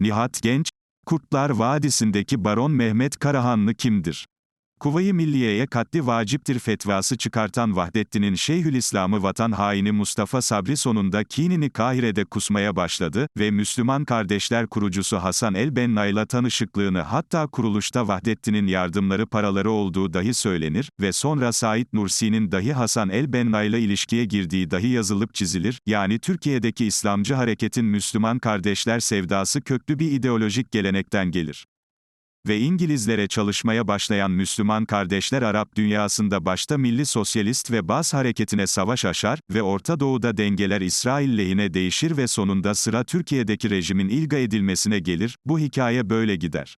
Nihat Genç, Kurtlar Vadisi'ndeki Baron Mehmet Karahanlı kimdir? Kuvayi Milliye'ye katli vaciptir fetvası çıkartan Vahdettin'in Şeyhülislam'ı vatan haini Mustafa Sabri sonunda kinini Kahire'de kusmaya başladı ve Müslüman Kardeşler kurucusu Hasan el-Benna'yla tanışıklığını hatta kuruluşta Vahdettin'in yardımları paraları olduğu dahi söylenir ve sonra Said Nursi'nin dahi Hasan el-Benna'yla ilişkiye girdiği dahi yazılıp çizilir, yani Türkiye'deki İslamcı hareketin Müslüman kardeşler sevdası köklü bir ideolojik gelenekten gelir ve İngilizlere çalışmaya başlayan Müslüman kardeşler Arap dünyasında başta milli sosyalist ve Bas hareketine savaş açar ve Orta Doğu'da dengeler İsrail lehine değişir ve sonunda sıra Türkiye'deki rejimin ilga edilmesine gelir, bu hikaye böyle gider.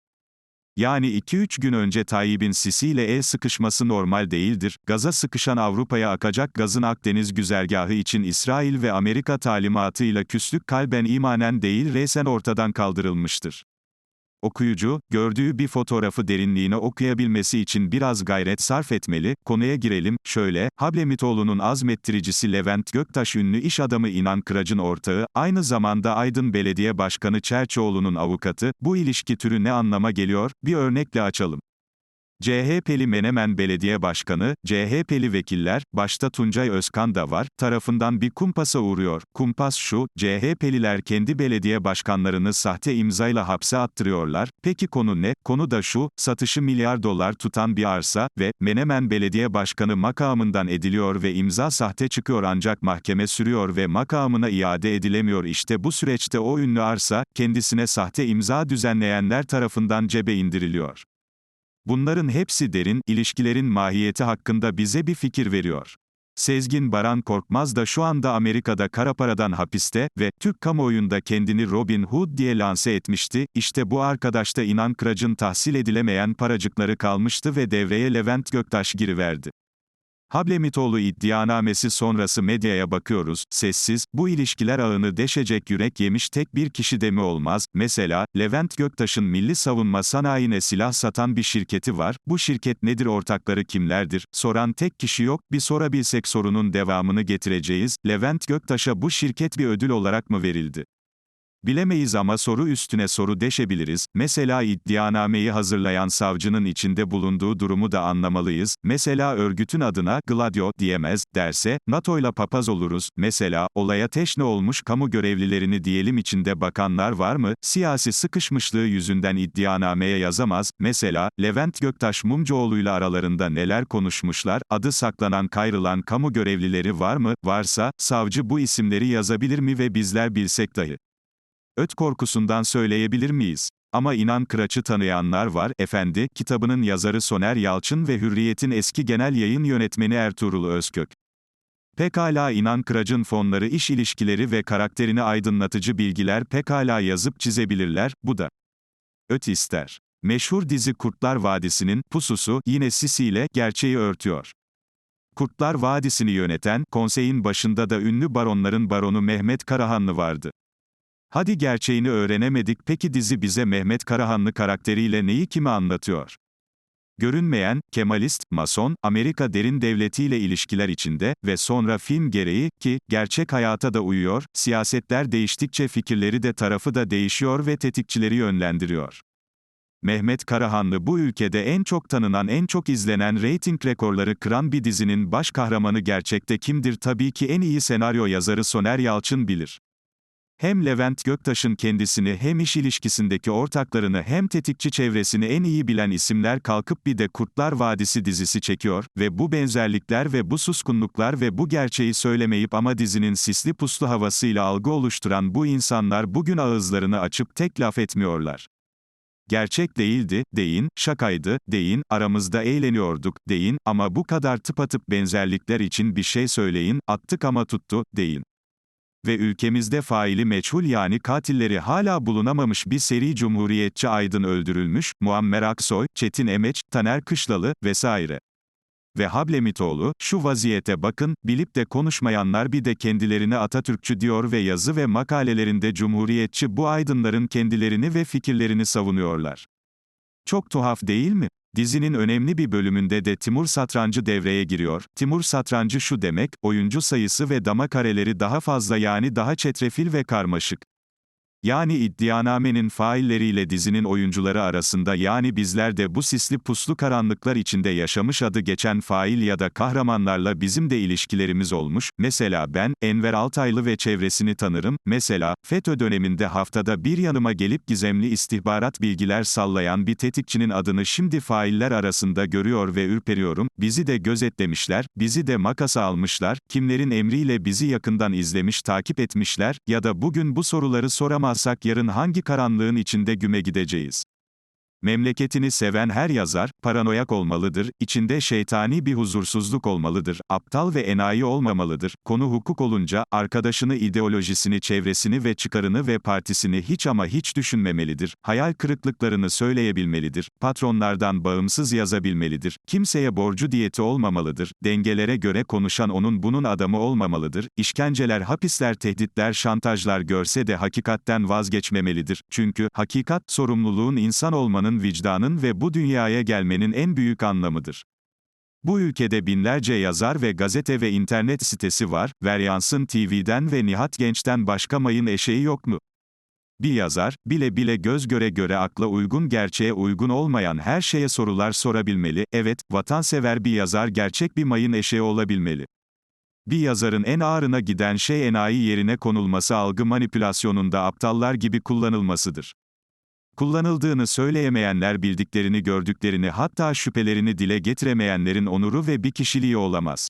Yani 2-3 gün önce Tayyip'in Sisi ile el sıkışması normal değildir, gaza sıkışan Avrupa'ya akacak gazın Akdeniz güzergahı için İsrail ve Amerika talimatıyla küslük kalben imanen değil resen ortadan kaldırılmıştır. Okuyucu, gördüğü bir fotoğrafı derinliğine okuyabilmesi için biraz gayret sarf etmeli, konuya girelim, şöyle, Hablemitoğlu'nun azmettiricisi Levent Göktaş ünlü iş adamı İnan Kıraç'ın ortağı, aynı zamanda Aydın Belediye Başkanı Çerçoğlu'nun avukatı, bu ilişki türü ne anlama geliyor, bir örnekle açalım. CHP'li Menemen Belediye Başkanı, CHP'li vekiller, başta Tuncay Özkan da var, tarafından bir kumpasa uğruyor. Kumpas şu, CHP'liler kendi belediye başkanlarını sahte imzayla hapse attırıyorlar. Peki konu ne? Konu da şu, satışı milyar dolar tutan bir arsa ve Menemen Belediye Başkanı makamından ediliyor ve imza sahte çıkıyor ancak mahkeme sürüyor ve makamına iade edilemiyor. İşte bu süreçte o ünlü arsa, kendisine sahte imza düzenleyenler tarafından cebe indiriliyor. Bunların hepsi derin, ilişkilerin mahiyeti hakkında bize bir fikir veriyor. Sezgin Baran Korkmaz da şu anda Amerika'da kara paradan hapiste ve Türk kamuoyunda kendini Robin Hood diye lanse etmişti. İşte bu arkadaşta inan Kıraç'ın tahsil edilemeyen paracıkları kalmıştı ve devreye Levent Göktaş giriverdi. Hablemitoğlu iddianamesi sonrası medyaya bakıyoruz, sessiz, bu ilişkiler ağını deşecek yürek yemiş tek bir kişi de mi olmaz? Mesela, Levent Göktaş'ın milli savunma sanayine silah satan bir şirketi var, bu şirket nedir ortakları kimlerdir? Soran tek kişi yok, bir sorabilsek sorunun devamını getireceğiz, Levent Göktaş'a bu şirket bir ödül olarak mı verildi? Bilemeyiz ama soru üstüne soru deşebiliriz. Mesela iddianameyi hazırlayan savcının içinde bulunduğu durumu da anlamalıyız. Mesela örgütün adına Gladio diyemez derse NATO'yla papaz oluruz. Mesela olaya teşne olmuş kamu görevlilerini diyelim içinde bakanlar var mı? Siyasi sıkışmışlığı yüzünden iddianameye yazamaz. Mesela Levent Göktaş Mumcuoğlu'yla aralarında neler konuşmuşlar? Adı saklanan kayrılan kamu görevlileri var mı? Varsa savcı bu isimleri yazabilir mi ve bizler bilsek dahi öt korkusundan söyleyebilir miyiz? Ama inan Kıraç'ı tanıyanlar var, efendi, kitabının yazarı Soner Yalçın ve Hürriyet'in eski genel yayın yönetmeni Ertuğrul Özkök. Pekala inan Kıraç'ın fonları iş ilişkileri ve karakterini aydınlatıcı bilgiler pekala yazıp çizebilirler, bu da öt ister. Meşhur dizi Kurtlar Vadisi'nin pususu yine Sisi ile gerçeği örtüyor. Kurtlar Vadisi'ni yöneten, konseyin başında da ünlü baronların baronu Mehmet Karahanlı vardı. Hadi gerçeğini öğrenemedik peki dizi bize Mehmet Karahanlı karakteriyle neyi kimi anlatıyor? Görünmeyen, Kemalist, Mason, Amerika derin devletiyle ilişkiler içinde ve sonra film gereği, ki, gerçek hayata da uyuyor, siyasetler değiştikçe fikirleri de tarafı da değişiyor ve tetikçileri yönlendiriyor. Mehmet Karahanlı bu ülkede en çok tanınan en çok izlenen reyting rekorları kıran bir dizinin baş kahramanı gerçekte kimdir tabii ki en iyi senaryo yazarı Soner Yalçın bilir. Hem Levent Göktaş'ın kendisini hem iş ilişkisindeki ortaklarını hem tetikçi çevresini en iyi bilen isimler kalkıp bir de Kurtlar Vadisi dizisi çekiyor ve bu benzerlikler ve bu suskunluklar ve bu gerçeği söylemeyip ama dizinin sisli puslu havasıyla algı oluşturan bu insanlar bugün ağızlarını açıp tek laf etmiyorlar. Gerçek değildi, deyin, şakaydı, deyin, aramızda eğleniyorduk, deyin, ama bu kadar tıpatıp benzerlikler için bir şey söyleyin, attık ama tuttu, deyin ve ülkemizde faili meçhul yani katilleri hala bulunamamış bir seri cumhuriyetçi aydın öldürülmüş, Muammer Aksoy, Çetin Emeç, Taner Kışlalı vesaire. Ve Hablemitoğlu, şu vaziyete bakın, bilip de konuşmayanlar bir de kendilerini Atatürkçü diyor ve yazı ve makalelerinde cumhuriyetçi bu aydınların kendilerini ve fikirlerini savunuyorlar. Çok tuhaf değil mi? Dizinin önemli bir bölümünde de Timur Satrancı devreye giriyor. Timur Satrancı şu demek, oyuncu sayısı ve dama kareleri daha fazla yani daha çetrefil ve karmaşık. Yani iddianamenin failleriyle dizinin oyuncuları arasında yani bizler de bu sisli puslu karanlıklar içinde yaşamış adı geçen fail ya da kahramanlarla bizim de ilişkilerimiz olmuş, mesela ben, Enver Altaylı ve çevresini tanırım, mesela, FETÖ döneminde haftada bir yanıma gelip gizemli istihbarat bilgiler sallayan bir tetikçinin adını şimdi failler arasında görüyor ve ürperiyorum, bizi de gözetlemişler, bizi de makasa almışlar, kimlerin emriyle bizi yakından izlemiş takip etmişler, ya da bugün bu soruları soramaz yapmazsak yarın hangi karanlığın içinde güme gideceğiz? Memleketini seven her yazar, paranoyak olmalıdır, içinde şeytani bir huzursuzluk olmalıdır, aptal ve enayi olmamalıdır, konu hukuk olunca, arkadaşını ideolojisini çevresini ve çıkarını ve partisini hiç ama hiç düşünmemelidir, hayal kırıklıklarını söyleyebilmelidir, patronlardan bağımsız yazabilmelidir, kimseye borcu diyeti olmamalıdır, dengelere göre konuşan onun bunun adamı olmamalıdır, işkenceler hapisler tehditler şantajlar görse de hakikatten vazgeçmemelidir, çünkü, hakikat, sorumluluğun insan olmanın olmanın vicdanın ve bu dünyaya gelmenin en büyük anlamıdır. Bu ülkede binlerce yazar ve gazete ve internet sitesi var, Veryansın TV'den ve Nihat Genç'ten başka mayın eşeği yok mu? Bir yazar, bile bile göz göre göre akla uygun gerçeğe uygun olmayan her şeye sorular sorabilmeli, evet, vatansever bir yazar gerçek bir mayın eşeği olabilmeli. Bir yazarın en ağrına giden şey enayi yerine konulması algı manipülasyonunda aptallar gibi kullanılmasıdır. Kullanıldığını söyleyemeyenler bildiklerini gördüklerini hatta şüphelerini dile getiremeyenlerin onuru ve bir kişiliği olamaz.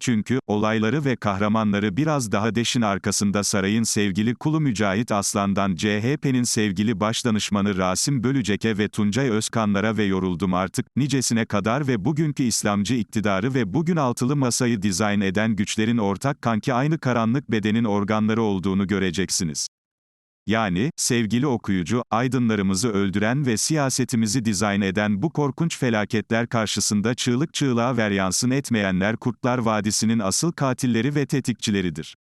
Çünkü, olayları ve kahramanları biraz daha deşin arkasında sarayın sevgili kulu Mücahit Aslan'dan CHP'nin sevgili başdanışmanı Rasim Bölücek'e ve Tuncay Özkanlara ve yoruldum artık, nicesine kadar ve bugünkü İslamcı iktidarı ve bugün altılı masayı dizayn eden güçlerin ortak kanki aynı karanlık bedenin organları olduğunu göreceksiniz. Yani, sevgili okuyucu, aydınlarımızı öldüren ve siyasetimizi dizayn eden bu korkunç felaketler karşısında çığlık çığlığa veryansın etmeyenler Kurtlar Vadisi'nin asıl katilleri ve tetikçileridir.